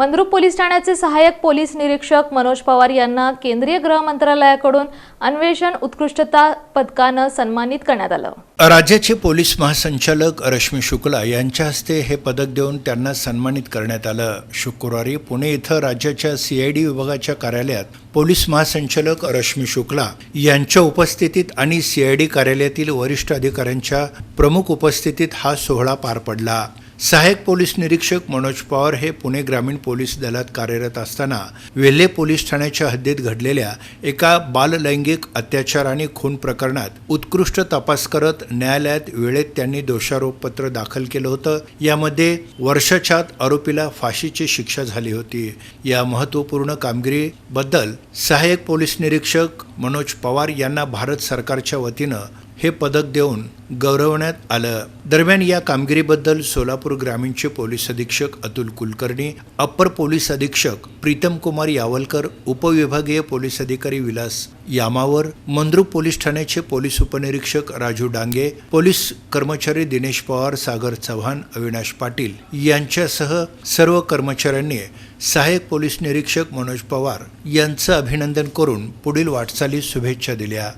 Mandrup police ठाण्याचे सहाय्यक police निरीक्षक मनोज पवार यांना केंद्रीय गृह मंत्रालयाकडून अन्वेषण उत्कृष्टता पदकानं सन्मानित करण्यात आलं. राज्याचे पोलीस महासंचालक रश्मी शुक्ला यांच्या हस्ते हे पदक देऊन त्यांना सन्मानित करण्यात आलं. शुक्रवारी पुणे इथं राज्याच्या सीआयडी विभागाच्या कार्यालयात पोलीस महासंचालक रश्मी शुक्ला यांच्या उपस्थितीत आणि सीआयडी कार्यालयातील वरिष्ठ अधिकाऱ्यांच्या प्रमुख उपस्थितीत हा सोहळा पार पडला. सहाय्यक पोलीस निरीक्षक मनोज पवार हे पुणे ग्रामीण पोलीस दलात कार्यरत असताना वेल्हे पोलीस ठाण्याच्या हद्दीत घडलेल्या एका बाललैंगिक अत्याचार आणि खून प्रकरणात उत्कृष्ट तपास करत न्यायालयात वेळेत त्यांनी दोषारोपपत्र दाखल केलं होतं. यामध्ये वर्षाच्या आरोपीला फाशीची शिक्षा झाली होती. या महत्त्वपूर्ण कामगिरीबद्दल सहाय्यक पोलीस निरीक्षक मनोज पवार यांना भारत सरकारच्या वतीनं हे पदक देऊन गौरवण्यात आलं. दरम्यान या कामगिरीबद्दल सोलापूर ग्रामीणचे पोलीस अधीक्षक अतुल कुलकर्णी अप्पर पोलीस अधीक्षक प्रीतम कुमार यावलकर उपविभागीय पोलीस अधिकारी विलास यामावर मंद्रुप पोलीस ठाण्याचे पोलीस उपनिरीक्षक राजू डांगे पोलीस कर्मचारी दिनेश पवार सागर चव्हाण अविनाश पाटील यांच्यासह सर्व कर्मचाऱ्यांनी सहाय्यक पोलीस निरीक्षक मनोज पवार यांचं अभिनंदन करून पुढील वाटचालीस शुभेच्छा दिल्या.